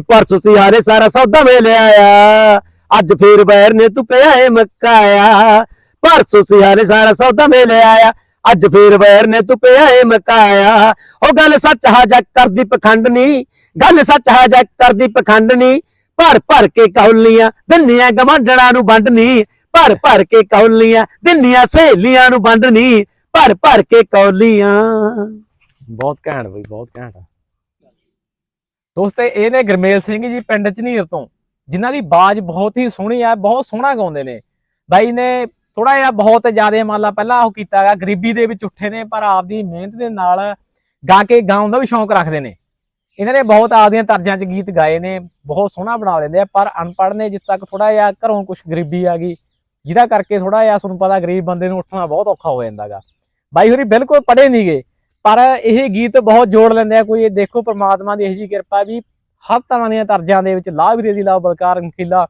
ਪਰਸੋਂ ਸੀ ਹਾਰੇ ਸਾਰਾ ਸੌਦਾ ਮੈਂ ਲੈ ਆਇਆ। ਅੱਜ ਫੇਰ ਬੈਰ ਨੇ ਤੂੰ ਪਿਆ ਏ ਮਕਾਇਆ। ਪਰਸੋਂ ਸੀ ਹਾਰੇ ਸਾਰਾ ਸੌਦਾ ਮੈਂ ਲੈ ਆਇਆ। ਅੱਜ ਫੇਰ ਬੈਰ ਨੇ ਤੂੰ ਪਿਆ ਏ ਮਕਾਇਆ। ਉਹ ਗੱਲ ਸੱਚ ਹਾ ਜੱਕ ਕਰਦੀ ਪਖੰਡ ਨਹੀਂ ਗੱਲ ਸੱਚ ਹਾ ਜੱਕ ਕਰਦੀ ਪਖੰਡ ਨਹੀਂ ਭਰ ਭਰ ਕੇ ਕੌਲੀਆਂ ਦਿੰਨੀਆਂ ਗਵਾਂਢਣਾ ਨੂੰ ਵੰਡਨੀ ਭਰ ਭਰ ਕੇ ਕੌਲੀਆਂ ਦਿੰਨੀਆਂ ਸਹੇਲੀਆਂ ਨੂੰ ਵੰਡਨੀ ਭਰ ਭਰ ਕੇ ਕੌਲੀਆਂ। ਬਹੁਤ ਘੈਂਟ ਬਈ, ਬਹੁਤ ਘੈਂਟ ਆ। ਦੋਸਤੇ, ਇਹ ਨੇ ਗਰਮੇਲ ਸਿੰਘ ਜੀ ਪਿੰਡ ਝਨੀਰ ਤੋਂ, ਜਿਨ੍ਹਾਂ ਦੀ ਬਾਜ਼ ਬਹੁਤ ਹੀ ਸੋਹਣੀ ਆ, ਬਹੁਤ ਸੋਹਣਾ ਗਾਉਂਦੇ ਨੇ। ਬਾਈ ਨੇ ਥੋੜਾ ਜਿਹਾ ਬਹੁਤ ਜ਼ਿਆਦਾ ਮੰਨ ਲਾ, ਪਹਿਲਾਂ ਉਹ ਕੀਤਾਗਾ ਗਰੀਬੀ ਦੇ ਵਿੱਚ ਉੱਠੇ ਨੇ, ਪਰ ਆਪਦੀ ਮਿਹਨਤ ਦੇ ਨਾਲ ਗਾ ਕੇ ਗਾਉਣ ਦਾ ਵੀ ਸ਼ੌਂਕ ਰੱਖਦੇ ਨੇ। ਇਹਨਾਂ ਨੇ ਬਹੁਤ ਆਪਦੀਆਂ ਤਰਜ਼ਾਂ 'ਚ ਗੀਤ ਗਾਏ ਨੇ, ਬਹੁਤ ਸੋਹਣਾ ਬਣਾ ਲੈਂਦੇ ਆ, ਪਰ ਅਨਪੜ੍ਹ ਨੇ ਜਿੱਦ ਤੱਕ ਥੋੜਾ ਜਿਹਾ ਘਰੋਂ ਕੁਝ ਗਰੀਬੀ ਆ ਗਈ, ਜਿਹਦਾ ਕਰਕੇ ਥੋੜਾ ਜਿਹਾ ਤੁਹਾਨੂੰ ਪਤਾ ਗਰੀਬ ਬੰਦੇ ਨੂੰ ਉੱਠਣਾ ਬਹੁਤ ਔਖਾ ਹੋ ਜਾਂਦਾਗਾ ਬਾਈ ਹੋਰੀ ਬਿਲਕੁਲ ਪੜ੍ਹੇ ਨਹੀਂਗੇ ਪਰ ਇਹ ਗੀਤ ਬਹੁਤ ਜੋੜ ਲੈਂਦੇ ਆ। ਕੋਈ ਇਹ ਦੇਖੋ ਪ੍ਰਮਾਤਮਾ ਦੀ ਇਹੋ ਜੀ ਕਿਰਪਾ ਵੀ ਹਰ ਤਰ੍ਹਾਂ ਦੀਆਂ ਤਰਜ਼ਾਂ ਦੇ ਵਿੱਚ ਲਾਭ ਵੀਰੇ ਦੀ ਲਾਭ ਬਲਕਾਰ ਨਖੀਲਾ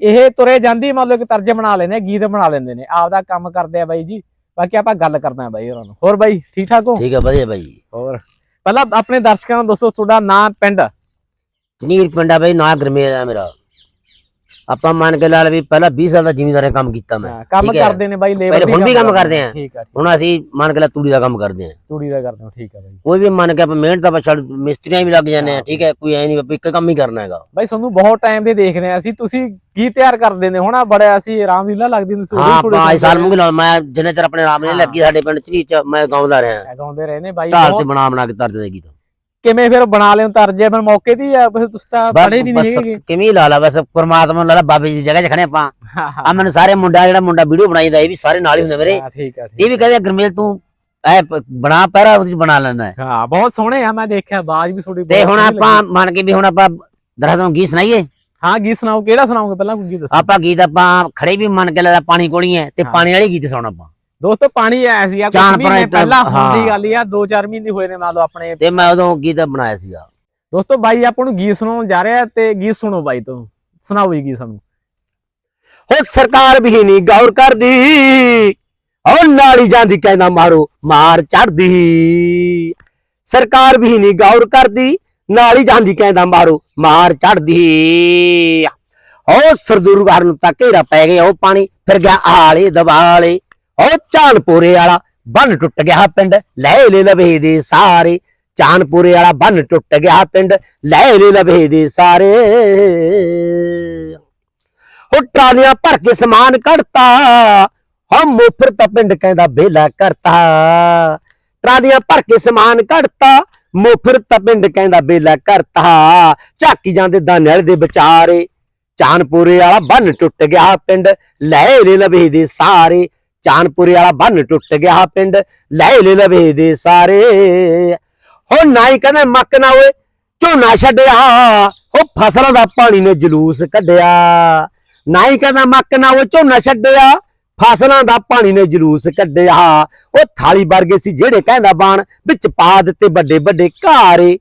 ਇਹ ਤੁਰੇ ਜਾਂਦੀ ਮੰਨ ਲਓ ਕਿ ਤਰਜ ਬਣਾ ਲੈਂਦੇ ਆ ਗੀਤ ਬਣਾ ਲੈਂਦੇ ਨੇ। ਆਪਦਾ ਕੰਮ ਕਰਦੇ ਆ ਬਾਈ ਜੀ। ਬਾਕੀ ਆਪਾਂ ਗੱਲ ਕਰਦੇ ਆ ਬਾਈ ਹੋਰਾਂ ਨੂੰ। ਹੋਰ ਬਾਈ ਠੀਕ ਠਾਕ ਹੋ? ਠੀਕ ਹੈ ਵਧੀਆ ਬਾਈ। ਹੋਰ? ਪਹਿਲਾਂ ਆਪਣੇ ਦਰਸ਼ਕਾਂ ਨੂੰ ਦੱਸੋ ਤੁਹਾਡਾ ਨਾਂ ਪਿੰਡ? ਚਨੀਰ ਪਿੰਡਾ ਬਈ ਨਾ ਗਰਮੇਲ ਆ ਮੇਰਾ। ਆਪਾਂ ਮੰਨ ਕੇ ਲਾ ਲੈ ਵੀ ਪਹਿਲਾਂ 20 ਸਾਲ ਦਾ ਜ਼ਿਮੀਂਦਾਰੇ ਕੰਮ ਕੀਤਾ ਮੈਂ ਹਾਂ, ਕੰਮ ਠੀਕ ਹੈ। ਕਰਦੇ ਨੇ ਬਾਈ ਲੇਬਰ ਪਹਿਲੇ ਹੁਣ ਵੀ ਕੰਮ ਕਰਦੇ ਆ। ਠੀਕ ਆ ਠੀਕ ਹੁਣ ਅਸੀਂ ਮੰਨ ਕੇ ਲਾ ਤੂੜੀ ਦਾ ਕੰਮ ਕਰਦੇ ਆ। ਤੂੜੀ ਦਾ ਕਰਦੇ ਹੋ ਠੀਕ ਆ ਬਾਈ। ਕੋਈ ਵੀ ਮੰਨ ਕੇ ਆਪਾਂ ਮਿਹਨਤ ਆਪਾਂ ਛੱਡ ਮਿਸਤਰੀਆਂ ਵੀ ਲੱਗ ਜਾਂਦੇ ਆ ਠੀਕ ਹੈ? ਕੋਈ ਐ ਨਹੀਂ ਵੀ ਇੱਕ ਕੰਮ ਹੀ ਕਰਨਾ ਹੈਗਾ। ਬਾਈ ਤੁਹਾਨੂੰ ਬਹੁਤ ਟਾਈਮ ਦੇ ਦੇਖਦੇ ਆ ਅਸੀਂ ਤੁਸੀਂ ਕੀ ਤਿਆਰ ਕਰਦੇ ਨੇ? ਹੁਣ ਬੜਾ ਅਸੀਂ ਰਾਮਲੀਲਾ ਲੱਗਦੀ ਉਦੋਂ ਹਾਂ ਥੋੜ੍ਹੇ ਆਪਾਂ ਅੱਜ ਸਾਲ ਮੁੰਗ ਲਾ ਮੈਂ ਜਿੰਨੇ ਚਿਰ ਆਪਣੇ ਰਾਮ ਨੇ। ਲੱਗੀ ਸਾਡੇ ਪਿੰਡ ਚ ਚ ਮੈਂ ਗਾਉਂਦਾ ਰਿਹਾ। ਗਾਉਂਦੇ ਰਹੇ ਨੇ ਬਾਈ ਢਾਲ ਬਹੁਤ- ਤੇ ਬਣਾ ਬਣਾ ਕੇ ਤਰਦੇ ਗੀਤ। ਕਿਵੇਂ ਫਿਰ ਬਣਾ ਲਿਓ ਤਰਜੇ ਫਿਰ ਮੌਕੇ ਦੀ ਆ ਫਿਰ ਤੁਸੀਂ ਤਾਂ ਬਸ- ਪੜੇ ਨਹੀਂ ਬਸ ਹੈਗੇ। ਕਿਵੇਂ ਲਾ ਲਾ ਬਸ ਪਰਮਾਤਮਾ ਨੂੰ ਲਾ ਲਾ ਬਾਬੇ ਦੀ ਜਗ੍ਹਾ 'ਚ ਖੜੇ ਆਪਾਂ। ਆ ਮੈਨੂੰ ਸਾਰੇ ਮੁੰਡਾ ਜਿਹੜਾ ਮੁੰਡਾ ਵੀਡੀਓ ਬਣਾਈਦਾ ਇਹ ਵੀ ਸਾਰੇ ਨਾਲ ਹੀ ਹੁੰਦੇ ਮੇਰੇ ਠੀਕ ਆ ਇਹ ਵੀ ਕਹਿੰਦੇ ਗੁਰਮੇਲ ਤੂੰ ਐ ਬਣਾ ਪਹਿਰਾ ਉਹਦੀ ਬਣਾ ਲੈਣਾ ਹੈ। ਬਹੁਤ ਸੋਹਣੇ ਆ ਮੈਂ ਦੇਖਿਆ ਆਵਾਜ਼ ਵੀ ਥੋੜੀ ਤੇ ਹੁਣ ਆਪਾਂ ਮੰਨ ਕੇ ਵੀ ਹੁਣ ਆਪਾਂ ਦਰਹਦੋਂ ਗੀਤ ਸੁਣਾਈਏ? ਹਾਂ ਗੀਤ ਸੁਣਾਓ ਕਿਹੜਾ ਸੁਣਾਓਗੇ? ਪਹਿਲਾਂ ਕੋਈ ਗੀਤ ਦੱਸੋ। ਆਪਾਂ ਗੀਤ ਆਪਾਂ ਖੜੇ ਵੀ ਮੰਨ ਕੇ ਲਾ ਪਾਣੀ ਕੋਲੀ ਹੈ ਤੇ। ਪਾਣੀ ਵਾਲੀ ਗੀਤ ਸੁਣਾ ਆਪਾਂ। ਦੋਸਤੋ ਪਾਣੀ ਆਇਆ ਸੀ ਆ ਕੁਝ ਮਹੀਨੇ ਤਾਂ- ਪਹਿਲਾਂ ਹੋਣ ਹਾਂ। ਦੀ ਗੱਲ ਹੀ ਆ 4 ਮਹੀਨੇ ਹੋਏ ਨੇ ਮੰਨ ਲਓ ਆਪਣੇ। ਤੇ ਮੈਂ ਉਦੋਂ ਗੀਤ ਬਣਾਇਆ ਸੀਗਾ। ਦੋਸਤੋ ਬਾਈ ਆਪਾਂ ਨੂੰ ਗੀਤ ਸੁਣਾਉਣ ਜਾ ਰਿਹਾ ਤੇ ਗੀਤ ਸੁਣੋ ਬਾਈ ਤੋਂ। ਸੁਣਾਓ ਜੀ ਗੀਤ ਸਾਨੂੰ। ਹੋ ਸਰਕਾਰ ਵੀ ਨਹੀਂ ਗੌਰ ਕਰਦੀ ਉਹ ਨਾਲੀ ਜਾਂਦੀ ਕਹਿੰਦਾ ਮਾਰੋ ਮਾਰ ਚੜਦੀ ਸਰਕਾਰ ਵੀ ਨਹੀਂ ਗੌਰ ਕਰਦੀ ਨਾਲੀ ਜਾਂਦੀ ਕਹਿੰਦਾ ਮਾਰੋ ਮਾਰ ਚੜਦੀ ਉਹ ਸਰਦੂਰਗੜ ਨੂੰ ਤਾਂ ਘੇਰਾ ਪੈ ਗਿਆ ਉਹ ਪਾਣੀ ਫਿਰ ਗਿਆ ਆਲੇ ਦਵਾਲੇ ਉਹ ਚਾਨਪੁਰੇ ਵਾਲਾ ਬੰਨ ਟੁੱਟ ਗਿਆ ਪਿੰਡ, ਲੈ ਲੈ ਲਵੇ ਦੇ ਸਾਰੇ। ਚਾਨਪੁਰੇ ਵਾਲਾ ਬੰਨ ਟੁੱਟ ਗਿਆ ਪਿੰਡ, ਲੈ ਲੈ ਲਵੇ ਦੇ ਸਾਰੇ। ਉਹ ਟਰਾਲੀਆਂ ਭਰ ਕੇ ਸਮਾਨ ਕੱਢਤਾ। ਹਾਂ ਮੋਫਰ ਤਾਂ ਪਿੰਡ ਕਹਿੰਦਾ ਬੇਲਾ ਕਰਤਾ। ਟਰਾਲੀਆਂ ਭਰ ਕੇ ਸਮਾਨ ਕੱਢਤਾ। ਮੋਫਰ ਤਾਂ ਪਿੰਡ ਕਹਿੰਦਾ ਬੇਲਾ ਕਰਤਾ। ਝਾਕੀ ਜਾਂਦੇ ਦਾਨੇ ਵਾਲੇ ਦੇ ਵਿਚਾਰੇ। ਚਾਨਪੁਰੇ ਵਾਲਾ ਬੰਨ ਟੁੱਟ ਗਿਆ ਪਿੰਡ, ਲੈ ਲੈ ਲਵੇ ਦੇ ਸਾਰੇ। ਚਾਨਪੁਰੇ ਵਾਲਾ ਬੰਨ ਟੁੱਟ ਗਿਆ ਪਿੰਡ, ਲੈ ਲੈ ਲਵੇ ਦੇ ਸਾਰੇ। ਹੋ ਨਾਈ ਕਹਿੰਦਾ ਮੱਕ ਨਾ ਓਏ ਝੋਨਾ ਛੱਡਿਆ, ਉਹ ਫਸਲਾਂ ਦਾ ਪਾਣੀ ਨੇ ਜਲੂਸ ਕੱਢਿਆ। ਨਾਈ ਕਹਿੰਦਾ ਮੱਕ ਨਾ ਉਹ ਝੋਨਾ ਛੱਡਿਆ, ਫਸਲਾਂ ਦਾ ਪਾਣੀ ਨੇ ਜਲੂਸ ਕੱਢਿਆ। ਉਹ ਥਾਲੀ ਵਰਗੇ ਸੀ ਜਿਹੜੇ ਕਹਿੰਦਾ ਬਾਣ, ਵਿੱਚ ਪਾ ਦਿੱਤੇ ਵੱਡੇ ਵੱਡੇ ਘਾਰੇ।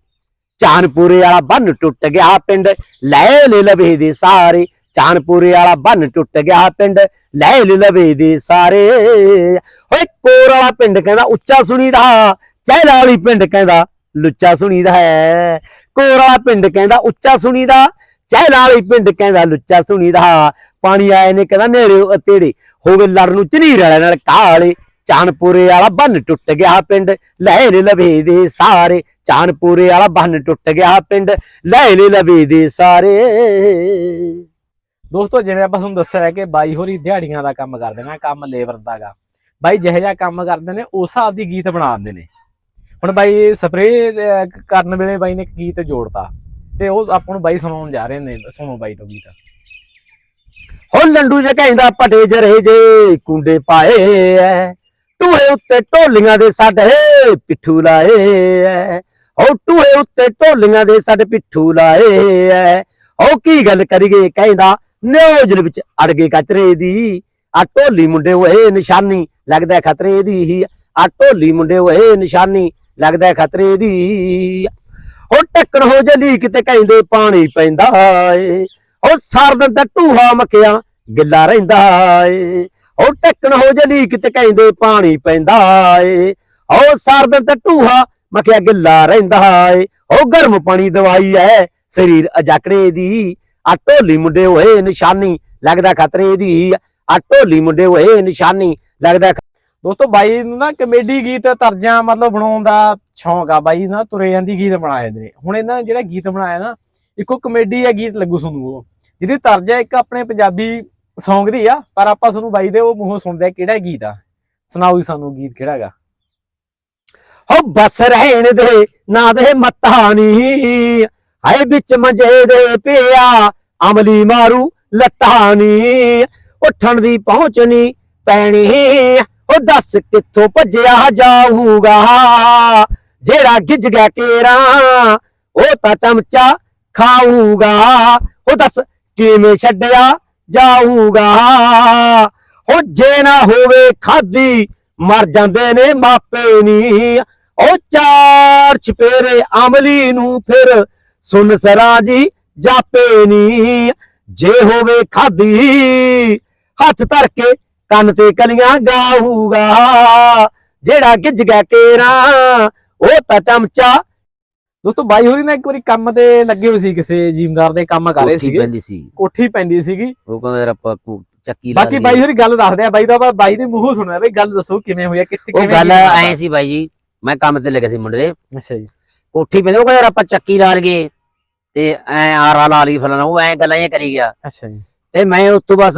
ਚਾਨਪੁਰੇ ਵਾਲਾ ਬੰਨ ਟੁੱਟ ਗਿਆ ਪਿੰਡ, ਲੈ ਲੈ ਲਵੇ ਦੇ ਸਾਰੇ। ਚਾਨਪੁਰੇ ਵਾਲਾ ਬੰਨ ਟੁੱਟ ਗਿਆ ਪਿੰਡ, ਲੈ ਲੈ ਲਵੇ ਦੇ ਸਾਰੇ। ਓਏ ਕੋਰ ਵਾਲਾ ਪਿੰਡ ਕਹਿੰਦਾ ਉੱਚਾ ਸੁਣੀਦਾ, ਚਹਿਲਾ ਵਾਲੀ ਪਿੰਡ ਕਹਿੰਦਾ ਲੁੱਚਾ ਸੁਣੀਦਾ ਹੈ। ਕੋਰ ਵਾਲਾ ਪਿੰਡ ਕਹਿੰਦਾ ਉੱਚਾ ਸੁਣੀਦਾ, ਚਹਿਲਾ ਵਾਲੀ ਪਿੰਡ ਕਹਿੰਦਾ ਲੁੱਚਾ ਸੁਣੀਦਾ। ਪਾਣੀ ਆਏ ਨੇ ਕਹਿੰਦਾ ਨੇੜੇ ਤੇੜੇ ਹੋਵੇ ਲੜ ਨੂੰ ਚਨੀਰ ਵਾਲੇ ਨਾਲ ਕਾਲੇ। ਚਾਨਪੁਰੇ ਵਾਲਾ ਬੰਨ ਟੁੱਟ ਗਿਆ ਪਿੰਡ ਲਹਿਰ ਲਵੇ ਦੇ ਸਾਰੇ। ਚਾਨਪੁਰੇ ਵਾਲਾ ਬੰਨ ਟੁੱਟ ਗਿਆ ਪਿੰਡ, ਲੈ ਲੈ ਲਵੇ ਦੇ ਸਾਰੇ। ਦੋਸਤੋ, ਜਿਵੇਂ ਆਪਾਂ ਤੁਹਾਨੂੰ ਦੱਸਿਆ ਹੈ ਕਿ ਬਾਈ ਹੋਰੀ ਦਿਹਾੜੀਆਂ ਦਾ ਕੰਮ ਕਰਦੇ ਨੇ, ਕੰਮ ਲੇਬਰ ਦਾਗਾ। ਬਾਈ ਜਿਹੋ ਜਿਹਾ ਕੰਮ ਕਰਦੇ ਨੇ, ਉਸ ਹਿਸਾਬ ਦੀ ਗੀਤ ਬਣਾ ਦਿੰਦੇ ਨੇ। ਹੁਣ ਬਾਈ ਸਪਰੇ ਕਰਨ ਵੇਲੇ ਬਾਈ ਨੇ ਗੀਤ ਜੋੜਤਾ। ਤੇ ਉਹ ਆਪਾਂ ਨੂੰ ਬਾਈ ਸੁਣਾਉਣ ਜਾ ਰਹੇ ਨੇ, ਸੁਣੋ ਬਾਈ ਤੋਂ ਗੀਤ। ਹੋ ਲੰਡੂ ਜੇ ਕਹਿੰਦਾ ਪਟੇ ਜਰੇ ਜੇ, ਕੁੰਡੇ ਪਾਏ ਐ। ਟੂਹੇ ਉੱਤੇ ਢੋਲੀਆਂ ਦੇ ਸਾਡੇ ਪਿੱਠੂ ਲਾਏ ਐ। ਹੋ ਟੂਹੇ ਉੱਤੇ ਢੋਲੀਆਂ ਦੇ ਸਾਡੇ, ਪਿੱਠੂ ਲਾਏ ਐ। ਹੋ ਕੀ ਗੱਲ ਕਰੀਏ, ਕਹਿੰਦਾ ਨਿਓਜਲ ਵਿੱਚ ਅੜ ਗਏ ਕਚਰੇ ਦੀ। ਆ ਢੋਲੀ ਮੁੰਡੇ ਓਏ ਨਿਸ਼ਾਨੀ, ਲੱਗਦਾ ਖਤਰੇ ਦੀ। ਆ ਢੋਲੀ ਮੁੰਡੇ ਓਏ ਨਿਸ਼ਾਨੀ, ਲੱਗਦਾ ਖਤਰੇ ਦੀ। ਹੋ ਟੱਕਣ ਹੋ ਜਲੀ, ਕਿਤੇ ਕਹਿੰਦੇ ਪਾਣੀ ਪੈਂਦਾ ਏ। ਉਹ ਸਰਦਨ ਤਾਂ ਟੂਹਾ ਮੱਖਿਆ ਗਿੱਲਾ ਰਹਿੰਦਾ ਏ। ਉਹ ਟੱਕਣ ਹੋ ਜਲੀ, ਕਿਤੇ ਕਹਿੰਦੇ ਪਾਣੀ ਪੈਂਦਾ ਏ। ਉਹ ਸਰਦਨ ਤਾਂ ਢੂਹਾ ਮੱਖਿਆ ਗਿੱਲਾ ਰਹਿੰਦਾ ਏ। ਉਹ ਗਰਮ ਪਾਣੀ ਦਵਾਈ ਐ ਸਰੀਰ ਅਜਾਕੜੇ ਦੀ। ਆ ਢੋਲੀ ਮੁੰਡੇ ਹੋਏ ਨਿਸ਼ਾਨੀ ਲੱਗਦਾ ਖਤਰੇ ਦੀ ਆ। ਢੋਲੀ ਮੁੰਡੇ ਹੋਏ ਨਿਸ਼ਾਨੀ ਲੱਗਦਾ ਦੋਸਤੋ ਬਾਈ ਨੂੰ ਨਾ ਕਮੇਡੀ ਗੀਤ ਤਰਜਾਂ ਮਤਲਬ ਬਣਾਉਣ ਦਾ ਸ਼ੌਂਕ ਆ। ਬਾਈ ਨਾ ਤੁਰੇ ਜਾਂਦੀ ਗੀਤ ਬਣਾ ਜਾਂਦੇ ਨੇ। ਹੁਣ ਇਹਨਾਂ ਜਿਹੜਾ ਗੀਤ ਬਣਾਇਆ ਨਾ ਇੱਕੋ ਕਮੇਡੀ ਆ ਗੀਤ ਲੱਗੂ ਤੁਹਾਨੂੰ ਉਹ। ਜਿਹਦੀ ਤਰਜ ਹੈ ਇੱਕ ਆਪਣੇ ਪੰਜਾਬੀ Song ਦੀ ਆ ਪਰ ਆਪਾਂ ਤੁਹਾਨੂੰ ਬਾਈ ਦੇ ਉਹ ਮੂੰਹੋਂ ਸੁਣਦੇ ਕਿਹੜਾ ਗੀਤ ਆ। ਸੁਣਾਓ ਜੀ ਸਾਨੂੰ ਗੀਤ ਕਿਹੜਾ ਹੈਗਾ। ਹੋ ਬਸ ਰਹਿਣ ਦੇ ਨਾ ਦੇ ਮੱਤਾ ਨੀ। ਹਾਏ ਵਿੱਚ ਮੰਜੇ ਦੇ ਪਿਆ, ਅਮਲੀ ਮਾਰੂ ਲੱਤਾਂ ਨੀ। ਉੱਠਣ ਦੀ ਪਹੁੰਚ ਨੀ ਪੈਣੀ। ਉਹ ਦੱਸ ਕਿੱਥੋਂ ਭੱਜਿਆ ਜਾਊਗਾ? ਜਿਹੜਾ ਗਿੱਜ ਗਿਆ ਕੇਰਾ, ਉਹ ਤਾਂ ਚਮਚਾ ਖਾਊਗਾ। ਉਹ ਦੱਸ ਕਿਵੇਂ ਛੱਡਿਆ ਜਾਊਗਾ? ਉਹ ਜੇ ਨਾ ਹੋਵੇ ਖਾਦੀ, ਮਰ ਜਾਂਦੇ ਨੇ ਮਾਪੇ ਨੀ। ਉਹ ਚਾਰ ਚਪੇਰੇ ਅਮਲੀ ਨੂੰ ਫਿਰ ਸੁਣ ਸਰਾਂ ਜੀ ਜਾਪੇ ਨੀ। ਜੇ ਹੋਵੇ ਖਾਦੀ ਹੱਥ ਧਰ ਕੇ ਕੰਨ ਤੇ ਕਲੀਆਂ ਗਾਊਗਾ। ਜਿਹੜਾ ਗਿੱਜ ਗਿਆ ਕੇਰਾ ਉਹ ਤਾਂ ਚਮਚਾ। ਦੋਸਤੋ ਬਾਈ ਹੋਰੀ ਨਾ ਇੱਕ ਵਾਰੀ ਕੰਮ ਤੇ ਲੱਗੇ ਹੋਏ ਸੀ ਕਿਸੇ ਜ਼ਿਮੀਂਦਾਰ ਦੇ ਕੰਮ ਕਰ ਰਹੇ ਕੋਠੀ ਸੀਗੇ। ਪੈਂਦੀ ਸੀ। ਕੋਠੀ ਪੈਂਦੀ ਸੀਗੀ। ਉਹ ਕਹਿੰਦਾ ਯਾਰ ਆਪਾਂ ਕੋ- ਚੱਕੀ ਲਾ ਬਾਕੀ। ਬਾਈ ਹੋਰੀ ਗੱਲ ਦੱਸਦੇ ਆ। ਬਾਈ ਦਾ ਬਾਈ ਦੇ ਮੂੰਹੋਂ ਸੁਣਿਆ ਬਈ ਗੱਲ ਦੱਸੋ ਕਿਵੇਂ ਹੋਇਆ ਕਿੱਥੇ ਉਹ ਕਿਵੇਂ ਗੱਲ ਗੀਤ ਬਣਾਇਆ? ਐ ਸੀ ਬਾਈ ਜੀ ਮੈਂ ਕੰਮ ਤੇ ਲੱਗਿਆ ਸੀ ਮੁੰਡੇ ਦੇ। ਅੱਛਾ ਜੀ। ਕੋਠੀ ਪੈਂਦੀ ਉਹ ਕਹਿੰਦਾ ਯਾਰ ਆਪਾਂ ਚੱਕੀ ਲਾ ਲਈਏ ਤੇ ਐ ਆਰਾ ਲਾ ਲਈ ਫਲਾਣਾ ਉਹ ਐ ਗੱਲਾਂ ਇਹ ਕਰੀ ਗਿਆ। ਅੱਛਾ ਜੀ। ਤੇ ਮੈਂ ਉਸ ਤੋਂ ਬਸ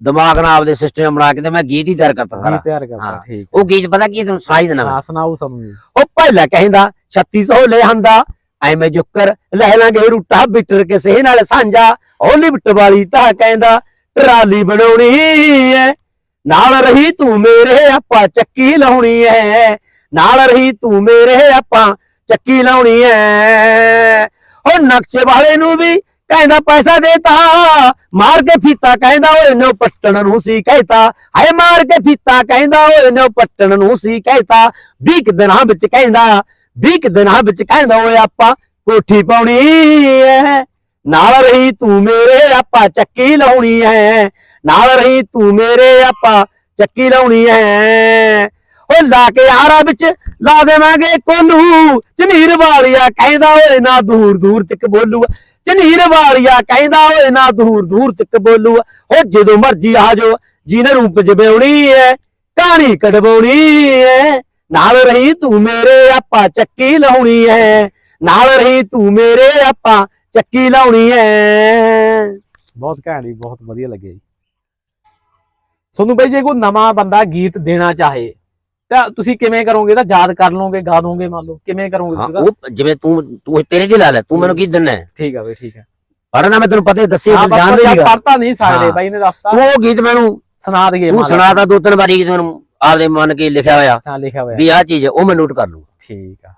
ਦਿਮਾਗ ਨਾਲ ਆਪਦੇ ਸਿਸਟਮ ਬਣਾ ਕੇ ਤੇ ਮੈਂ ਗੀਤ ਹੀ ਤਿਆਰ ਕਰਤਾ ਸਾਰਾ। ਤਿਆਰ ਕਰਤਾ। ਠੀਕ ਉਹ ਗੀਤ ਪਤਾ ਕੀ ਤੁਹਾਨੂੰ ਸੁਣਾਈ ਦੇਣਾ ਹਾਂ ਸੁਣਾਓ ਸਾਨੂੰ। ਉਹ ਪਹਿਲਾਂ ਕਹਿੰਦਾ 3600 ਲੈ ਹੰਦਾ ਐਵੇਂ ਜੁੱਕਰ ਲੈ ਲਾਂਗੇ ਰੂਟਾ ਬਿਟਰ ਕਿਸੇ ਨਾਲ ਸਾਂਝਾ। ਉਹ ਲਿਫਟ ਵਾਲੀ ਤਾਂ ਕਹਿੰਦਾ ਟਰਾਲੀ ਬਣਾਉਣੀ ਐ ਨਾਲ ਰਹੀ ਤੂੰ ਮੇਰੇ ਆਪਾਂ ਚੱਕੀ ਲਾਉਣੀ ਐ ਨਾਲ ਰਹੀ ਤੂੰ ਮੇਰੇ ਆਪਾਂ ਚੱਕੀ ਲਾਉਣੀ ਐ। ਉਹ ਨਕਸ਼ੇ ਵਾਲੇ ਨੂੰ ਵੀ ਕਹਿੰਦਾ ਪੈਸਾ ਦੇਤਾ। ਮਾਰ ਕੇ ਫੀਤਾ ਕਹਿੰਦਾ ਓਏ ਨੋ ਪੱਟਣ ਨੂੰ ਸੀ ਕਹਿਤਾ। ਹਾਏ ਮਾਰ ਕੇ ਫੀਤਾ ਕਹਿੰਦਾ ਓਏ ਨੋ ਪੱਟਣ ਨੂੰ ਸੀ ਕਹਿਤਾ। 20 ਦਿਨਾਂ ਵਿੱਚ ਕਹਿੰਦਾ 20 ਦਿਨਾਂ ਵਿੱਚ ਕਹਿੰਦਾ ਓਏ ਆਪਾਂ ਕੋਠੀ ਪਾਉਣੀ ਐ। ਨਾਲ ਰਹੀ ਤੂੰ ਮੇਰੇ ਆਪਾਂ ਚੱਕੀ ਲਾਉਣੀ ਐ। ਨਾਲ ਰਹੀ ਤੂੰ ਮੇਰੇ ਆਪਾਂ ਚੱਕੀ ਲਾਉਣੀ ਐ। ਓ ਲਾ ਕੇ ਆਰਾ ਵਿੱਚ, ਲਾ ਦੇਵਾਂਗੇ ਕੋਨੂੰ ਝਨੀਰ ਵਾਲੀਆ ਕਹਿੰਦਾ, ਓਏ ਨਾ ਦੂਰ ਦੂਰ ਤੱਕ ਬੋਲੂ ਝਨੀਰ ਵਾਲੀਆ ਕਹਿੰਦਾ, ਓਏ ਨਾ ਦੂਰ ਦੂਰ ਤੱਕ ਬੋਲੂ ਓ ਜਦੋਂ ਮਰਜ਼ੀ ਆ ਜਾਓ, ਜਿਹਨੇ ਰੂਪ ਜਬੇਉਣੀ ਐ, ਕਹਾਣੀ ਕਢਵਾਉਣੀ ਐ। ਨਾਲ ਰਹੀ ਤੂੰ ਮੇਰੇ ਆਪਾਂ, ਚੱਕੀ ਲਾਉਣੀ ਐ। ਨਾਲ ਰਹੀ ਤੂੰ ਮੇਰੇ ਆਪਾਂ, ਚੱਕੀ ਲਾਉਣੀ ਐ। ਬਹੁਤ ਘੈਂਟ ਜੀ ਬਹੁਤ ਵਧੀਆ ਲੱਗਿਆ ਜੀ। ਤੁਹਾਨੂੰ ਬਾਈ, ਜੇ ਕੋਈ ਨਵਾਂ ਬੰਦਾ ਗੀਤ ਦੇਣਾ ਚਾਹੇ ਤਾਂ ਤੁਸੀਂ ਕਿਵੇਂ ਕਰੋਗੇ? ਤਾਂ ਯਾਦ ਕਰ ਲਓਗੇ ਗਾ ਦੋਗੇ ਮੰਨ ਲਓ। ਕਿਵੇਂ ਕਰੋਗੇ ਹਾਂ ਤੁਸੀਂ? ਉਹ ਜਿਵੇਂ ਤੂੰ ਤੂੰ ਤੇਰੇ ਦੀ ਲਾ ਲੈ ਤੂੰ ਮੈਨੂੰ ਕੀ ਦਿੰਨਾ ਹੈ? ਠੀਕ ਆ ਬਈ ਠੀਕ ਆ। ਪੜ੍ਹਨਾ ਮੈਂ ਤੈਨੂੰ ਪਤਾ ਹੀ ਦੱਸਿਆ ਹਾਂ ਤੂੰ ਜਾਣ ਆਪਾਂ ਨਹੀਂਗਾ ਪੜਤਾ ਨਹੀਂ ਸਕਦੇ ਹਾਂ। ਬਾਈ ਨੇ ਦੱਸਤਾ ਤੂੰ। ਉਹ ਗੀਤ ਮੈਨੂੰ ਸੁਣਾ ਦਈਏ ਤੂੰ ਸੁਣਾਤਾ ਦੋ ਤਿੰਨ ਵਾਰੀ ਤੈਨੂੰ ਆਪਦੇ ਮਨ ਕੇ ਲਿਖਿਆ ਹੋਇਆ। ਹਾਂ ਲਿਖਿਆ ਹੋਇਆ। ਵੀ ਆਹ ਚੀਜ਼ ਹੈ ਉਹ ਮੈਂ ਨੋਟ ਕਰ ਲੂੰ ਠੀਕ ਆ।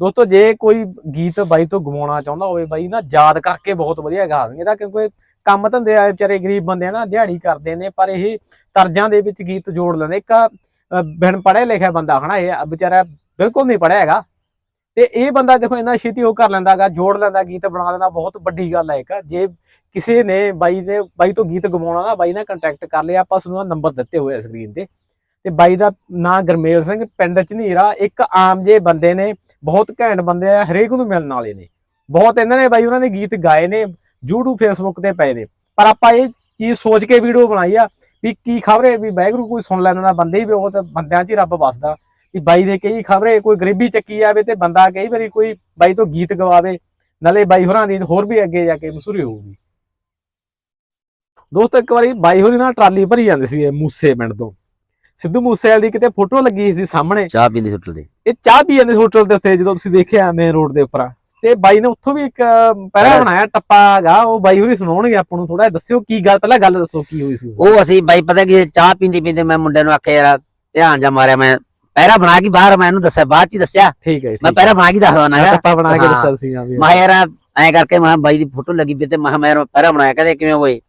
ਦੋਸਤੋ ਜੇ ਕੋਈ ਗੀਤ ਬਾਈ ਤੋਂ ਗਵਾਉਣਾ ਚਾਹੁੰਦਾ ਹੋਵੇ ਬਾਈ ਨਾ ਯਾਦ ਕਰਕੇ ਬਹੁਤ ਵਧੀਆ ਗਾ ਦੇਣਗੇ ਤਾਂ ਕਿਉਂਕਿ ਕੰਮ ਧੰਦੇ ਆ ਵਿਚਾਰੇ ਗਰੀਬ ਬੰਦੇ ਆ ਨਾ ਦਿਹਾੜੀ ਕਰਦੇ ਨੇ ਪਰ ਇਹ ਤਰਜਾਂ ਦੇ ਵਿੱਚ ਗੀਤ ਜੋੜ ਲੈਂਦੇ। ਇੱਕ ਬਿਨ ਪੜਿਆ ਲਿਖਿਆ ਬੰਦਾ, ਹਨਾ ਇਹ ਵਿਚਾਰਾ ਬਿਲਕੁਲ ਨਹੀਂ ਪੜ੍ਹਿਆ ਹੈਗਾ। ਤੇ ਇਹ ਬੰਦਾ ਦੇਖੋ ਇੰਨਾ ਛੇਤੀ ਉਹ ਕਰ ਲੈਂਦਾਗਾ ਜੋੜ ਲੈਂਦਾ, ਗੀਤ ਬਣਾ ਲੈਂਦਾ, ਬਹੁਤ ਵੱਡੀ ਗੱਲ ਹੈ ਇੱਕ। ਜੇ ਕਿਸੇ ਨੇ ਬਾਈ ਨੇ ਬਾਈ ਤੋਂ ਗੀਤ ਗਵਾਉਣਾ ਨਾ ਬਾਈ ਨਾਲ ਕੰਟੈਕਟ ਕਰ ਲਿਆ, ਆਪਾਂ ਤੁਹਾਨੂੰ ਨੰਬਰ ਦਿੱਤੇ ਹੋਏ ਆ ਸਕਰੀਨ ਤੇ। ਤੇ ਬਾਈ ਦਾ ਨਾਂ ਗਰਮੇਲ ਸਿੰਘ, ਪਿੰਡ ਝਨੀਰਾ ਇੱਕ ਆਮ ਜੇ ਬੰਦੇ ਨੇ, ਬਹੁਤ ਘੈਂਟ ਬੰਦੇ ਆ, ਹਰੇਕ ਨੂੰ ਮਿਲਣ ਵਾਲੇ ਨੇ। ਬਹੁਤ ਇਹਨਾਂ ਨੇ ਬਾਈ, ਉਹਨਾਂ ਦੇ ਗੀਤ ਗਾਏ ਨੇ, YouTube, Facebook ਤੇ ਪਏ ਨੇ। ਪਰ ਆਪਾਂ ਇਹ ਚੀਜ਼ ਸੋਚ ਕੇ ਵੀਡੀਓ ਬਣਾਈ ਆ ਵੀ ਕੀ ਖਬਰੇ ਵੀ ਵਾਹਿਗੁਰੂ ਕੋਈ ਸੁਣ ਲੈਂਦਾ ਨਾ ਬੰਦੇ ਹੀ ਬਹੁਤ ਬੰਦਿਆਂ 'ਚ ਹੀ ਰੱਬ ਵਸਦਾ। ਵੀ ਬਾਈ ਦੇ ਕਈ ਖਬਰੇ ਕੋਈ ਗਰੀਬੀ ਚੱਕੀ ਆਵੇ ਤੇ ਬੰਦਾ ਕਈ ਵਾਰੀ ਕੋਈ ਬਾਈ ਤੋਂ ਗੀਤ ਗਵਾਵੇ ਨਾਲੇ ਬਾਈ ਹੋਰਾਂ ਦੀ ਹੋਰ ਵੀ ਅੱਗੇ ਜਾ ਕੇ ਮਸ਼ਹੂਰੀ ਹੋਊਗੀ। ਦੋਸਤੋ ਇੱਕ ਵਾਰੀ ਬਾਈ ਹੋਰੀ ਨਾਲ ਟਰਾਲੀ ਭਰੀ ਜਾਂਦੇ ਸੀ ਇਹ ਮੂਸੇ ਪਿੰਡ ਤੋਂ। ਸਿੱਧੂ ਮੂਸੇਵਾਲ ਦੀ ਕਿਤੇ ਫੋਟੋ ਲੱਗੀ ਸੀ ਸਾਹਮਣੇ। ਚਾਹ ਪੀਂਦੀ ਸੁੱਟ ਦੇ ਇਹ ਚਾਹ ਪੀ ਜਾਂਦੇ ਹੋਟਲ ਦੇ ਉੱਤੇ ਜਦੋਂ ਤੁਸੀਂ ਦੇਖਿਆ ਮੇਨ ਰੋਡ ਦੇ ਉੱਪਰ। ਤੇ ਬਾਈ ਨੇ ਉੱਥੋਂ ਵੀ ਇੱਕ ਪਹਿਰਾ ਬਣਾਇਆ ਟੱਪਾ ਗਾ ਉਹ ਬਾਈ ਹੋਰੀ ਸੁਣਾਉਣਗੇ ਆਪਾਂ ਨੂੰ ਥੋੜਾ ਦੱਸਿਓ ਕੀ ਗੱਲ ਪਹਿਲਾਂ ਗੱਲ ਦੱਸੋ ਕੀ ਹੋਈ ਸੀ। ਉਹ ਅਸੀਂ ਬਾਈ ਪਤਾ ਕੀ ਚਾਹ ਪੀਂਦੇ ਪੀਂਦੇ ਮੈਂ ਮੁੰਡੇ ਨੂੰ ਆਖਿਆ ਯਾਰ ਧਿਆਨ ਜਾ ਮਾਰਿਆ ਮੈਂ ਪਹਿਰਾ ਬਣਾ ਕੇ ਬਾਹਰ ਮੈਂ ਇਹਨੂੰ ਦੱਸਿਆ ਬਾਅਦ ਚ ਦੱਸਿਆ। ਠੀਕ ਹੈ ਮੈਂ ਪਹਿਰਾ ਬਣਾ ਕੇ ਦੱਸਦਾ ਨਾ ਟੱਪਾ ਬਣਾ ਕੇ। ਦੱਸਿਆ ਸੀ ਆ ਮੈਂ ਯਾਰ ਐ ਕਰਕੇ ਮੈਂ ਬਾਈ ਦੀ ਫੋਟੋ ਲੱਗੀ ਪਈ ਤੇ ਮੈਂ ਮੈਂ ਪਹਿਰਾ ਬਣਾਇਆ ਕਹਿੰਦੇ ਕਿਵੇਂ ਹੋਏ?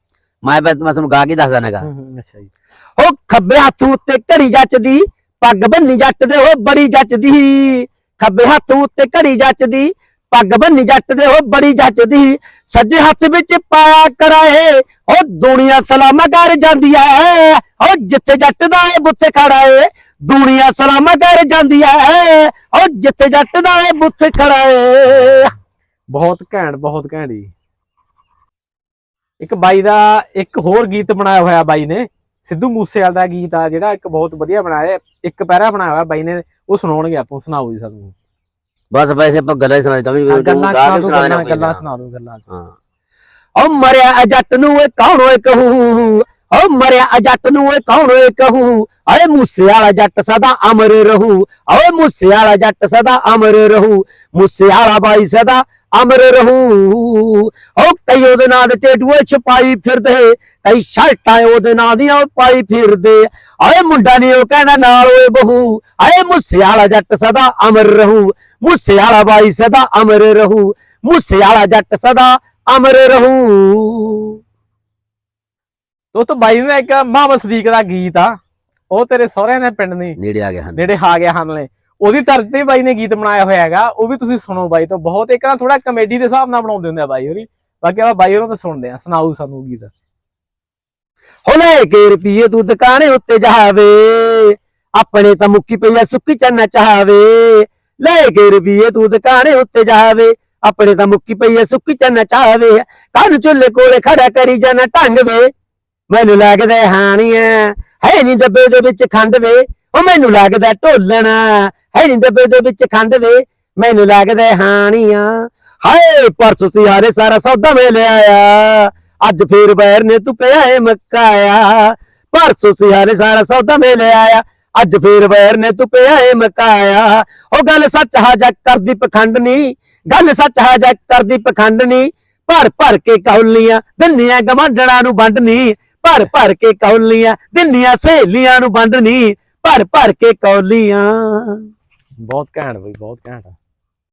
ਮੈਂ ਬਸ ਮੈਂ ਤੁਹਾਨੂੰ ਗਾ ਕੇ ਦੱਸਦਾ ਨੇਗਾ ਅੱਛਾ ਜੀ। ਉਹ ਖੱਬੇ ਹੱਥ ਉੱਤੇ ਘੜੀ ਜੱਚਦੀ ਪੱਗ ਬੰਨੀ ਜੱਟ ਦੇ ਉਹ ਬੜੀ ਜੱਚਦੀ। ਖੱਬੇ ਹੱਥ ਉੱਤੇ ਘੜੀ ਜੱਚਦੀ ਪੱਗ ਬੰਨੀ ਜੱਟ ਦੇ, ਉਹ ਬੜੀ ਜੱਚਦੀ ਸੱਜੇ ਹੱਥ ਵਿੱਚ ਪਾਇਆ ਕਰਾਏ ਉਹ ਦੁਨੀਆ ਸਲਾਮਾ ਕਰ ਜਾਂਦੀ ਐ। ਉਹ ਜਿੱਥੇ ਜੱਟ ਦਾ ਏ ਬੁੱਥੇ ਖੜਾ ਏ ਦੁਨੀਆ ਸਲਾਮਾ ਕਰ ਜਾਂਦੀ ਐ। ਉਹ ਜਿੱਥੇ ਜੱਟ ਦਾ ਏ ਬੁੱਥੇ ਖੜਾ ਏ ਬਹੁਤ ਘੈਂਟ ਬਹੁਤ ਘੈਂਟ ਜੀ। ਇੱਕ ਬਾਈ ਦਾ ਇੱਕ ਹੋਰ ਗੀਤ ਬਣਾਇਆ ਹੋਇਆ ਬਾਈ ਨੇ। ਸਿੱਧੂ ਮੂਸੇਵਾਲ ਦਾ ਗੀਤ ਆ ਜਿਹੜਾ ਇੱਕ ਬਹੁਤ ਵਧੀਆ ਬਣਾਇਆ ਇੱਕ ਪੈਰਾ ਬਣਾਇਆ ਹੋਇਆ ਬਾਈ ਨੇ। ਉਹ ਸੁਣਾਉਣਗੇ ਆਪਾਂ, ਸੁਣਾਓ ਜੀ ਸਾਨੂੰ। ਬਸ ਵੈਸੇ ਆਪਾਂ ਗੱਲਾਂ ਹੀ ਸੁਣਾ ਦਿੱਤਾ ਵੀ ਗੱਲਾਂ ਸੁਣਾ ਦੇਣਾ ਗੱਲਾਂ। ਸੁਣਾ ਦਿਓ ਗੱਲਾਂ ਹਾਂ। ਓ ਮਰਿਆ ਜੱਟ ਨੂੰ ਏ ਕੌਣ ਓਏ ਕਹੂ? ਓ ਮਰਿਆ ਜੱਟ ਨੂੰ ਏ ਕੌਣ ਓਏ ਕਹੂ? ਓਏ ਮੂਸੇ ਵਾਲਾ ਜੱਟ ਸਦਾ ਅਮਰ ਰਹੂ। ਓਏ ਮੂਸੇ ਵਾਲਾ ਜੱਟ ਸਦਾ ਅਮਰ ਰਹੂ। ਮੂਸੇ ਵਾਲਾ ਬਾਈ ਸਦਾ ਅਮਰ ਰਹੂ। ਓ ਕਈ ਉਹਦੇ ਨਾਂ ਦੇ ਟੇਟੂਏ ਛਪਾਈ ਫਿਰਦੇ। ਕਈ ਸ਼ਰਟਾਂ ਉਹਦੇ ਨਾਂ ਦੀਆਂ ਪਾਈ ਫਿਰਦੇ। ਓਏ ਮੁੰਡਾ ਨਹੀਂ ਉਹ ਕਹਿੰਦਾ ਨਾਲ ਓਏ ਬਹੂ। ਓਏ ਮੂਸੇ ਵਾਲਾ ਜੱਟ ਸਦਾ ਅਮਰ ਰਹੂ। ਮੂਸੇ ਵਾਲਾ ਬਾਈ ਸਦਾ ਅਮਰ ਰਹੂ। ਮੂਸੇ ਵਾਲਾ ਜੱਟ ਸਦਾ ਅਮਰ ਰਹੂ। ਉਹ ਤਾਂ ਬਾਈ ਨੇ ਇੱਕ ਮੁਹੰਮਦ ਸਦੀਕ ਦਾ ਗੀਤ ਆ। ਉਹ ਤੇਰੇ ਸਹੁਰਿਆਂ ਦੇ ਪਿੰਡ ਨਹੀਂ ਨੇੜੇ ਆ ਗਏ ਹਨ ਨੇੜੇ ਆ ਗਿਆ ਹਨ ਨੇ ਉਹਦੀ ਤਰਜ਼ ਤੇ ਬਾਈ ਨੇ ਗੀਤ ਬਣਾਇਆ ਹੋਇਆ ਹੈਗਾ ਉਹ ਵੀ ਤੁਸੀਂ ਸੁਣੋ ਬਾਈ ਤੋਂ ਬਹੁਤ। ਇੱਕ ਨਾ ਥੋੜਾ ਕਮੇਡੀ ਦੇ ਹਿਸਾਬ ਨਾਲ ਬਣਾਉਂਦੇ ਹੁੰਦੇ ਆ ਬਾਈ ਹੋਰੀ। ਬਾਕੀ ਆਪਾਂ ਬਾਈ ਹੋਰਾਂ ਤੋਂ ਸੁਣਦੇ ਆ ਸੁਣਾਓ ਸਾਨੂੰ ਗੀਤ। ਹੋ ਲੈ ਕੇ ਰੁਪਈਏ ਤੂੰ ਦੁਕਾਨੇ ਉੱਤੇ ਜਾਵੇ ਆਪਣੇ ਤਾਂ ਮੁੱਕੀ ਪਈਆ ਸੁੱਕੀ ਚੰਨਾ ਚਾਵੇ। ਲੈ ਕੇ ਰੁਪਈਏ ਤੂੰ ਦੁਕਾਨੇ ਉੱਤੇ ਜਾਵੇ ਆਪਣੇ ਤਾਂ ਮੁੱਕੀ ਪਈਆ ਸੁੱਕੀ ਚੰਨਾ ਚਾਵੇ। ਕੰਨ ਚੁੱਲੇ ਕੋਲੇ ਖੜਾ ਕਰੀ ਜਾਣਾ ਢੰਗ ਵੇ। ਮੈਨੂੰ ਲੱਗਦਾ ਹਾਣੀਆਂ ਹੈ ਨਹੀਂ ਡੱਬੇ ਦੇ ਵਿੱਚ ਖੰਡ ਵੇ। ਉਹ ਮੈਨੂੰ ਲੱਗਦਾ ਢੋਲਣਾ। ਹੈ ਨਹੀਂ ਡੱਬੇ ਦੇ ਵਿੱਚ ਖੰਡ ਵੇ। ਮੈਨੂੰ ਲੱਗਦਾ ਹਾਣੀਆਂ ਹਾਏ, ਪਰਸੋਂ ਸਿਆਰੇ ਸਾਰਾ ਸੌਦਾ ਮੈਂ ਲਿਆਇਆ ਅੱਜ ਫੇਰ ਬੈਰ ਨੇ ਤੂੰ ਪਿਆ ਏ ਮਕਾਇਆ। ਪਰਸੋਂ ਸਿਆਰੇ ਸਾਰਾ ਸੌਦਾ ਮੈਂ ਲਿਆਇਆ ਅੱਜ ਫੇਰ ਵੈਰ ਨੇ ਤੂੰ ਪਿਆ ਏ ਮਕਾਇਆ। ਉਹ ਗੱਲ ਸੱਚ ਹਾ ਜੱਕ ਕਰਦੀ ਪਖੰਡ ਨਹੀਂ ਗੱਲ ਸੱਚ ਹਾ ਜੱਕ ਕਰਦੀ ਪਖੰਡ ਨਹੀਂ ਭਰ ਭਰ ਕੇ ਕੌਲੀਆਂ ਦਿੰਨੀਆਂ ਗਵਾਂਢਣਾ ਨੂੰ ਵੰਡਨੀ। ਭਰ ਭਰ ਕੇ ਕੌਲੀਆਂ, ਦਿੰਨੀਆਂ ਸਹੇਲੀਆਂ ਨੂੰ ਵੰਡਣੀ, ਭਰ ਭਰ ਕੇ ਕੌਲੀਆਂ। ਬਹੁਤ ਘੈਂਟ ਬਈ, ਬਹੁਤ ਘੈਂਟ ਆ।